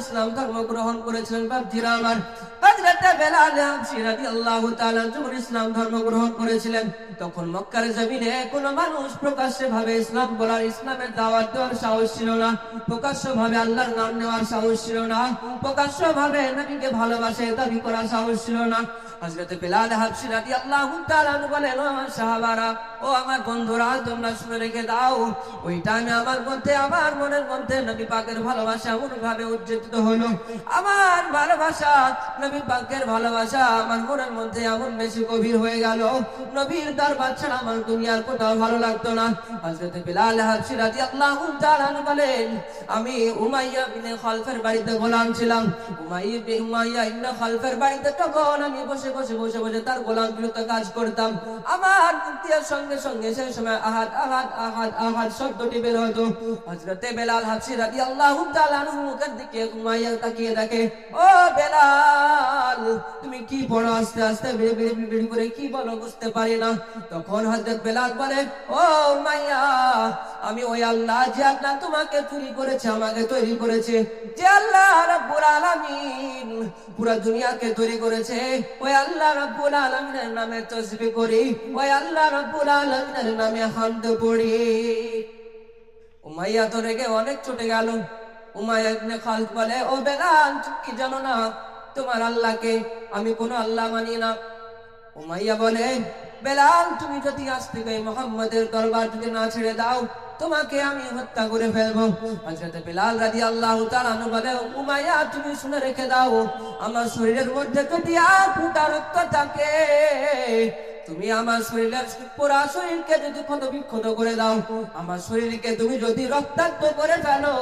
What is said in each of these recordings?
ইসলাম ধর্ম গ্রহণ করেছিলেন তখন মক্কার জমিনে কোন মানুষ প্রকাশ্যে ভাবে ইসলাম বলার, ইসলামের দাওয়াত দেওয়ার সাহস ছিল না। প্রকাশ্য ভাবে আল্লাহর নাম নেওয়ার সাহস ছিল না। প্রকাশ্য ভাবে নবীকে ভালোবাসে, দাবি করার সাহস ছিল না। হযরত বেলাল রাদিয়াল্লাহু তাআলা আনহু বলেন আমার সাহাবারা, ও আমার বন্ধুরা, তোমরা শুনে রেখে দাও, ওই টাইমে আমার মধ্যে, আমার মনের মধ্যে নবী পাকের ভালোবাসা এমন ভাবে উজ্জীবিত হলো। আমার ভালোবাসা, নবী পাকের ভালোবাসা আমার মনের মধ্যে এমন বেশি গভীর হয়ে গেল। নবীর দরবার ছাড়া আমার দুনিয়ার কোথাও ভালো লাগতো না। হযরত বেলাল রাদিয়াল্লাহু তাআলা আনহু বলেন, আমি উমাইয়া বিনে খালফের বাড়িতে গোলাম ছিলাম। উমাইয়া উমাইয়া ইবনে খালফের বাড়িতে তখন আমি বসে বসে বসে বসে তার গোলাম বিরত কাজ করতাম। আমার মুক্তির সঙ্গে সঙ্গে সেই সময় আহাদ আহাদ আহাদ আহাদ শব্দটি বের হতো। হযরতে বেলাল রাদিয়াল্লাহু তাআলা আনহু মুখের দিকে উমাইয়া তাকিয়ে দেখে, ও বেলাল, তুমি কি পড়ো আস্তে আস্তে, বেড়ে বেড়ে বেড়ে করে কি বলো বুঝতে পারি না। তখন হযরত বেলাল বলে, ও উমাইয়া আমি ওই আল্লাহ যে আল্লাহ তোমাকে চুরি করেছে, আমাকে তৈরি করেছে। যে আল্লাহ রাব্বুল আলামিন পুরো দুনিয়াকে তৈরি করেছে। ওই আল্লাহ রাব্বুল আলামিনের নামে তসবিহ করি। ওই আল্লাহ রাব্বুল আলামিনের নামে পড়ি। উমাইয়া তো রেগে অনেক চটে গেল। উমাইয়া বলে, ও বেলাল কি জানো না? তোমার আল্লাহকে আমি কোনো আল্লাহ মানি না। উমাইয়া বলে, বেলাল, তুমি যদি আজ থেকে মোহাম্মদের দরবার যদি না ছেড়ে দাও তোমাকে আমি হত্যা করে ফেলব। বেলাল রাদিয়াল্লাহু বলে উমাইয়া, তুমি শুনে রেখে দাও, আমার শরীরের মধ্যে যদি ফুটা রক্ত থাকে। তুমি আমার শরীরের পুরা শরীরকে যদি ক্ষত বিক্ষত করে দাও, আমার শরীরকে তুমি যদি রক্তাক্ত করে ফেলো,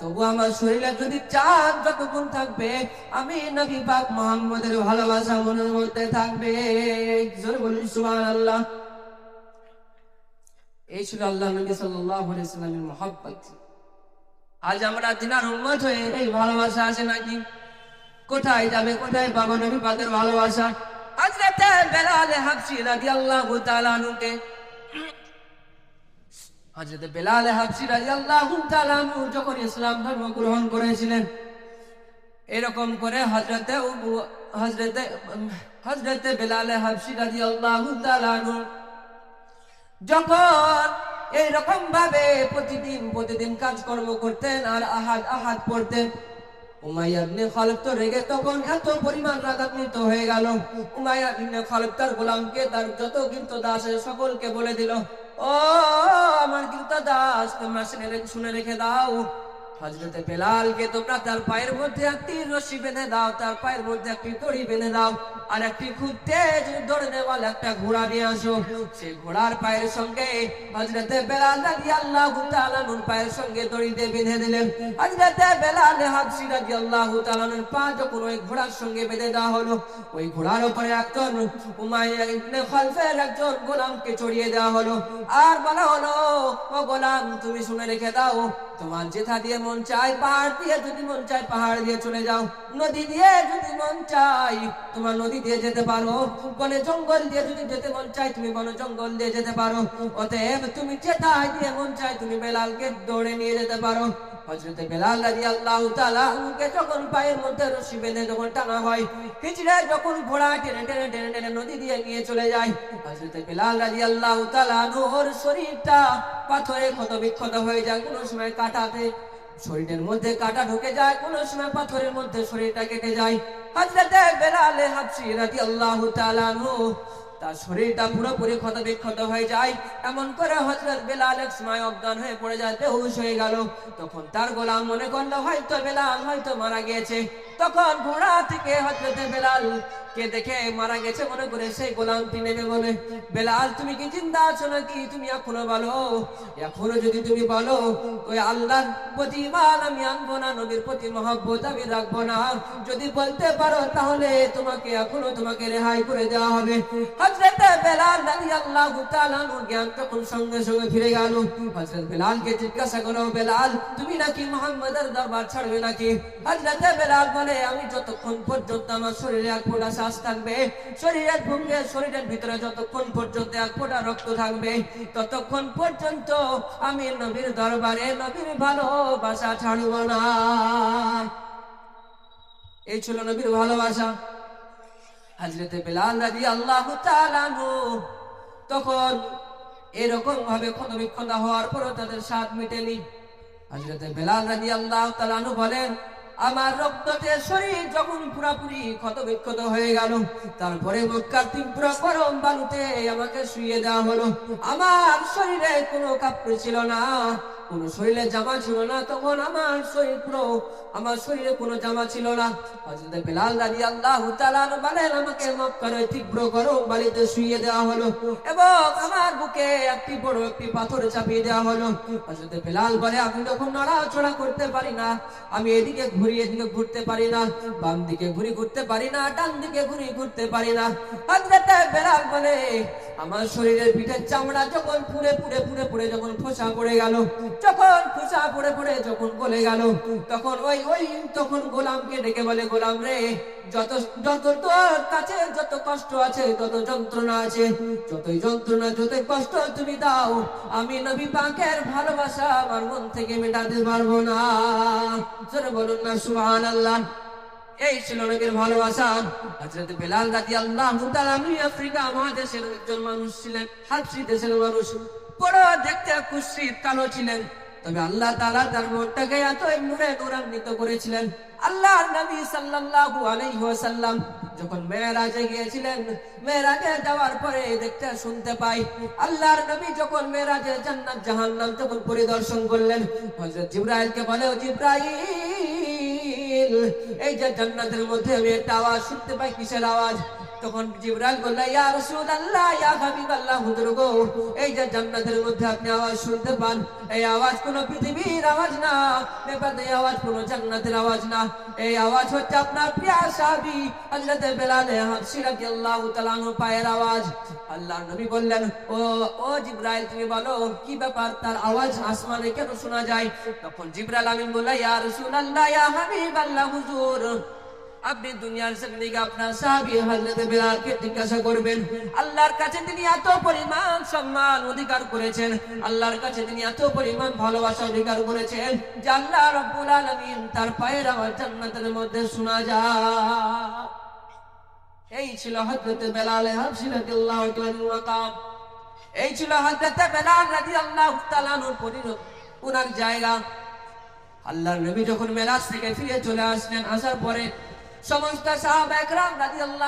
তবু আমার শরীরে যদি চাঁদ যতক্ষণ থাকবে, আমি নবী পাক মোহাম্মদের ভালোবাসা মনের মধ্যে থাকবে। সুবহানাল্লাহ। এই ছিল আল্লাহ নবী সাল্লামের মহব্বত। আজ আমরা দিনার উম্মত হয়ে এই ভালোবাসা আছে নাকি? কোথায় যাবে, কোথায় পাবো নবী পাকের ভালোবাসা? হযরত বেলাল রাদিয়াল্লাহু তাআলা আনহু যখন ইসলাম ধর্ম গ্রহণ করেছিলেন, এরকম করে হযরতে হযরতে হযরতে বেলাল আনহু যখন এইরকম ভাবে প্রতিদিন প্রতিদিন কাজকর্ম করতেন আর আহাদ আহাদ পড়তেন তো রেগে তখন এত পরিমাণ রাগান্বিত হয়ে গেল। গোলামকে, তার যত কিন্তু সকলকে বলে দিল, ও আমার কিন্তু দাস, তোমার শুনে রেখে দাও। হজরতে বেলালকে তোমরা তার পায়ের মধ্যে একটি রশি বেঁধে দাও, তার পায়ের মধ্যে একটি দড়ি বেঁধে দাও আর একটি খুব তেজ দৌড়নে वाला একটা ঘোড়া নিয়ে আসো। সেই ঘোড়ার পায়ের সঙ্গে হজরতে বেলাল রাদিয়াল্লাহু তাআলা নুন পায়ের সঙ্গে দড়িতে বেঁধে দিলেন। হজরতে বেলাল হাবশি রাদিয়াল্লাহু তাআলা নুন পা যখন ওই ঘোড়ার সঙ্গে বেঁধে দেওয়া হলো, ওই ঘোড়ার উপরে একজন উমাইয়া খালফের একজন গোলামকে চড়িয়ে দেওয়া হলো। আর বলা হলো, ও গোলাম, তুমি শুনে রেখে দাও তোমার যেথা দিয়ে মন চায়, পাহাড় দিয়ে যদি মন চায়, পাহাড় দিয়ে চলে যাও। নদী দিয়ে যদি মন চাই তোমার নদী দিয়ে যেতে পারো। বনে জঙ্গল দিয়ে যদি যেতে মন চাই তুমি বন জঙ্গল দিয়ে যেতে পারো। অতএব তুমি যেথায় দিয়ে মন চাই তুমি বেলালকে দৌড়ে নিয়ে যেতে পারো। হজরতে বেলাল রাদিয়াল্লাহু তাআলা কে যখন পায়ের মধ্যে রশি বেঁধে যখন টানা হয় পিছড়ে যখন ঘোড়া টেনে টেনে টেনে টেনে নদী দিয়ে নিয়ে চলে যায় হজরতে বেলাল রাদিয়াল্লাহু তাআলা ওর শরীরটা পাথরে ক্ষত বিক্ষত হয়ে যায়। কোনো সময় কাটাতে শরীরের মধ্যে কাটা ঢুকে যায়, কোন সময় পাথরের মধ্যে শরীরটা কেটে যায়। হযরতে বেলাল হাবশি রাদিয়াল্লাহু তাআলা আনহু তার শরীরটা পুরোপুরি ক্ষত বিক্ষত হয়ে যায়। এমন করে হজরত বেলাল এক সময় অজ্ঞান হয়ে পড়ে যায়, বেহুশ হয়ে গেল। তখন তার গোলাম মনে করল, হয়তো বেলাল, হয়তো মারা গিয়েছে। তখন ঘোড়া থেকে হযরতে বেলাল কে দেখে মারা গেছে মনে করে সেই গোলামটি নেমে বলে। বেলাল, তুমি কি জিন্দা আছো নাকি? তুমি এখনও বলো এখনও যদি তুমি বলো ওই আল্লাহর প্রতি ইমান আমি আনব না, নবীর প্রতি মহব্বত আমি রাখব না। যদি বলতে পারো তাহলে তোমাকে এখনও তোমাকে রেহাই করে দেওয়া হবে। হযরত বেলাল রাদিয়াল্লাহু তাআলা আনহুর জ্ঞান তখন সঙ্গে সঙ্গে ফিরে গেল। হযরত বেলালকে জিজ্ঞাসা করো, বেলাল, তুমি নাকি মুহাম্মাদের দরবার ছাড়বে নাকি? হযরত বেলাল বলে, আমি যতক্ষণ পর্যন্ত আমার শরীরে এক ফোঁটা শ্বাস থাকবে, শরীরের ভঙ্গে শরীরের ভিতরে যতক্ষণ পর্যন্ত এক ফোঁটা রক্ত থাকবে, ততক্ষণ পর্যন্ত আমি নবীর দরবারে নবীর ভালোবাসা ছাড়ব না। এই ছিল নবীর ভালোবাসা। হাজরতে বেলাল রাজি আল্লাহ তখন এরকম ভাবে ক্ষতবিক্ষত হওয়ার পরও তাদের স্বাদ মিটেনি। হাজরতে বেলাল রাজি আল্লাহ বলেন আমার রক্ততে শরীর যখন পুরাপুরি ক্ষত বিক্ষত হয়ে গেল, তারপরে মক্কার তীব্র গরম বালুতে আমাকে শুয়ে দেওয়া হলো। আমার শরীরে কোনো কাপড় ছিল না। কোনো শরীরে জামা ছিল না, তখন আমার শরীর পুরো, আমার শরীরে কোনো জামা ছিল না। হযরত বেলাল রাদিয়াল্লাহু তাআলা বলেন, আমাকে মক্কার ওই তীব্র গরম বালিতে শুইয়ে দেওয়া হলো এবং আমার বুকে একটি বড় একটি পাথর চাপিয়ে দেওয়া হলো। হযরত বেলাল বলে, আমি যখন নড়াচড়া করতে পারি না, আমি এদিকে ঘুরি, এদিকে ঘুরতে পারি না, বাম দিকে ঘুরি, ঘুরতে পারি না, ডান দিকে ঘুরি, ঘুরতে পারি না। হযরত বেলাল বলে, আমার শরীরের পিঠের চামড়া যখন পুড়ে পুড়ে পুড়ে পুড়ে যখন ফোসা পড়ে গেল যখন ফোসা পড়ে পড়ে যখন গলে গেল, তখন ওই ওই তখন গোলামকে ডেকে বলে, গোলাম রে, যত যত তোর কাছে যত কষ্ট আছে, তত যন্ত্রণা আছে, যতই যন্ত্রণা, যতই কষ্ট তুমি দাও, আমি নবী পাকের ভালোবাসা আমার মন থেকে মেটাতে পারব না। বলুন না, সুবহানাল্লাহ। এই ছিল নবীর ভালোবাসা। হযরত বেলাল রাদিয়াল্লাহু তাআলা আফ্রিকা মহাদেশের একজন মানুষ ছিলেন হাবশি দেশের মানুষ। বড় দেখতে কুৎসিত কালো ছিলেন। তবে আল্লাহ তাআলা তার মনটাকে এত নূরে নূরান্বিত করেছিলেন। আল্লাহর নবী সাল্লাল্লাহু আলাইহি ওয়াসাল্লাম যখন মেরাজে গিয়েছিলেন মেরাজে যাওয়ার পরে দেখতে শুনতে পাই, আল্লাহর নবী যখন মেরাজে জান্নাত জাহান্নাম যখন পরিদর্শন করলেন, হযরত জিবরাইলকে বলে, ও জিবরাইল, এই যে জান্নাতের মধ্যে আমি একটা আওয়াজ শুনতে পাই, কিসের আওয়াজ? তখন জিবরাইল বলল, ইয়া রাসূলুল্লাহ, ইয়া হাবিবাল্লাহ হুজুর গো এই যে জান্নাতের মধ্যে আপনি আওয়াজ শুনতে পান, এই আওয়াজ কোন পৃথিবীর আওয়াজ না বেপাত এই আওয়াজ কোন জান্নাতের আওয়াজ না, এই আওয়াজ হচ্ছে আপনার প্রিয় সাহাবী হযরত বেলাল হাবশী রাদিয়াল্লাহু তাআলা পায়ের আওয়াজ। আল্লাহর নবী বললেন, ও ও জিবরাইল, তুমি বলো, কি ব্যাপার? তার আওয়াজ আসমানে কেন শোনা যায়? তখন জিবরাইল আমিন বলল, ইয়া রাসূলুল্লাহ, ইয়া হাবিবাল্লাহ, হুজুর। আপনি দুনিয়ার জিন্দেগি আপনার সাহাবী হযরত বেলালকে জিজ্ঞাসা করবেন, আল্লাহর কাছে তিনি এত পরিমাণ সম্মান অধিকার করেছেন, আল্লাহর কাছে তিনি এত পরিমাণ ভালোবাসা অধিকার করেছেন যে আল্লাহ রাব্বুল আলামিন তার পায়ের আওয়াজ জান্নাতের মধ্যে শোনা যায়। এই ছিল হযরত বেলাল হাবশী রাদিয়াল্লাহু তাআলার মাকাম। এই ছিল হযরত বেলাল রাদিয়াল্লাহু তাআলার পরিণত, উনার জায়গা। আল্লাহর নবী যখন মেরাজ থেকে ফিরে চলে আসলেন, আসার পরে সমস্ত সাহাব একরাম রাদিয়াল্লাহু